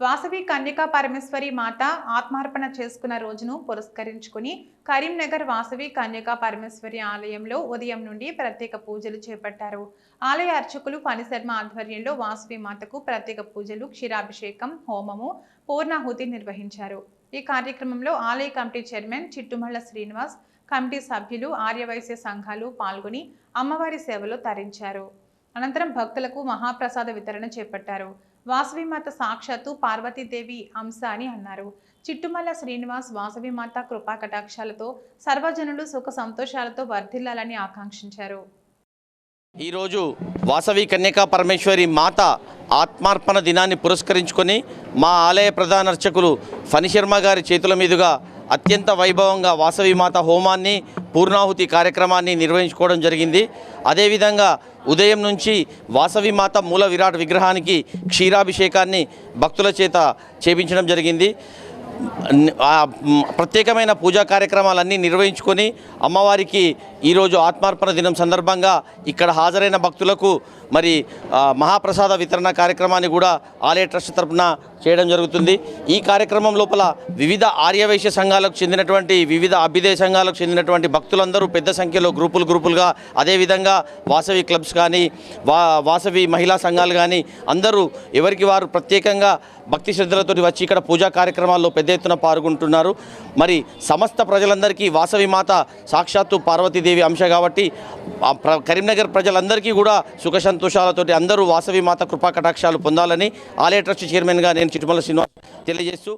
వాసవి కన్యకా పరమేశ్వరి మాత ఆత్మార్పణ చేసుకున్న రోజును పురస్కరించుకుని కరీంనగర్ వాసవి కన్యకా పరమేశ్వరి ఆలయంలో ఉదయం నుండి ప్రత్యేక పూజలు చేపట్టారు. ఆలయ అర్చకులు ఫణిశర్మ ఆధ్వర్యంలో వాసవి మాతకు ప్రత్యేక పూజలు క్షీరాభిషేకం హోమము పూర్ణాహుతి నిర్వహించారు. ఈ కార్యక్రమంలో ఆలయ committee chairman Chittumalla Srinivas committee సభ్యులు ఆర్యవైశ్య సంఘాలు పాల్గొని అమ్మవారి సేవలో తరించారు. అనంతరం భక్తులకు మహాప్రసాద వితరణ చేపట్టారు. వాసవిమాత సాక్షాత్తు పార్వతీదేవి అంశ అని అన్నారు. చిట్టుమల్ల శ్రీనివాస్ వాసవిమాత కృపా కటాక్షాలతో సర్వజనులు సుఖ సంతోషాలతో వర్ధిల్లాలని ఆకాంక్షించారు. ఈరోజు వాసవి కన్యకా పరమేశ్వరి మాత ఆత్మార్పణ దినాన్ని పురస్కరించుకొని మా ఆలయ ప్రధాన అర్చకులు ఫణిశర్మ గారి చేతుల మీదుగా అత్యంత వైభవంగా వాసవి మాత హోమాన్ని పూర్ణాహుతి కార్యక్రమాన్ని నిర్వహించుకోవడం జరిగింది. అదేవిధంగా ఉదయం నుంచి వాసవి మాత మూల విరాట్ విగ్రహానికి క్షీరాభిషేకాన్ని భక్తుల చేత చేపించడం జరిగింది. ప్రత్యేకమైన పూజా కార్యక్రమాలన్నీ నిర్వహించుకొని అమ్మవారికి ఈరోజు ఆత్మార్పణ దినం సందర్భంగా ఇక్కడ హాజరైన భక్తులకు మరి మహాప్రసాద వితరణ కార్యక్రమాన్ని కూడా ఆలయ ట్రస్ట్ తరపున చేయడం జరుగుతుంది. ఈ కార్యక్రమం లోపల వివిధ ఆర్యవైశ్య సంఘాలకు చెందినటువంటి వివిధ అభ్యుదయ సంఘాలకు చెందినటువంటి భక్తులందరూ పెద్ద సంఖ్యలో గ్రూపులు గ్రూపులుగా అదేవిధంగా వాసవి క్లబ్స్ కానీ వా వాసవి మహిళా సంఘాలు కానీ అందరూ ఎవరికి వారు ప్రత్యేకంగా భక్తి శ్రద్ధలతో వచ్చి ఇక్కడ పూజా కార్యక్రమాల్లో పెద్ద ఎత్తున పాల్గొంటున్నారు. మరి సమస్త ప్రజలందరికీ వాసవి మాత సాక్షాత్తు లక్ష్మీదేవి అంశ కాబట్టి ఆ ప్ర- కరీంనగర్ ప్రజలందరికీ కూడా సుఖ సంతోషాలతోటి అందరూ వాసవి మాత కృపా కటాక్షాలు పొందాలని ఆలయ ట్రస్ట్ చైర్మన్గా నేను చిట్టుమల శ్రీనివాస్ తెలియజేస్తూ